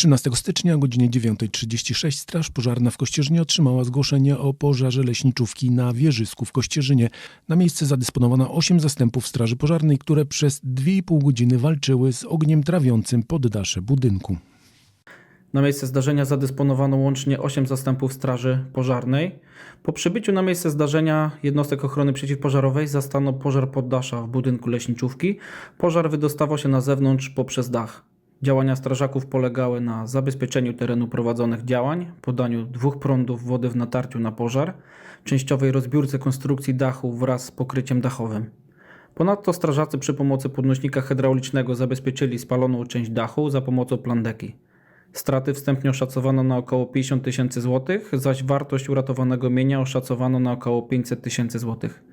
13 stycznia o godzinie 9.36 Straż Pożarna w Kościerzynie otrzymała zgłoszenie o pożarze leśniczówki na wieżysku w Kościerzynie. Na miejsce zadysponowano 8 zastępów Straży Pożarnej, które przez 2,5 godziny walczyły z ogniem trawiącym poddasze budynku. Na miejsce zdarzenia zadysponowano łącznie 8 zastępów Straży Pożarnej. Po przybyciu na miejsce zdarzenia jednostek ochrony przeciwpożarowej zastano pożar poddasza w budynku leśniczówki. Pożar wydostawał się na zewnątrz poprzez dach. Działania strażaków polegały na zabezpieczeniu terenu prowadzonych działań, podaniu dwóch prądów wody w natarciu na pożar, częściowej rozbiórce konstrukcji dachu wraz z pokryciem dachowym. Ponadto strażacy przy pomocy podnośnika hydraulicznego zabezpieczyli spaloną część dachu za pomocą plandeki. Straty wstępnie oszacowano na około 50 tysięcy złotych, zaś wartość uratowanego mienia oszacowano na około 500 tysięcy złotych.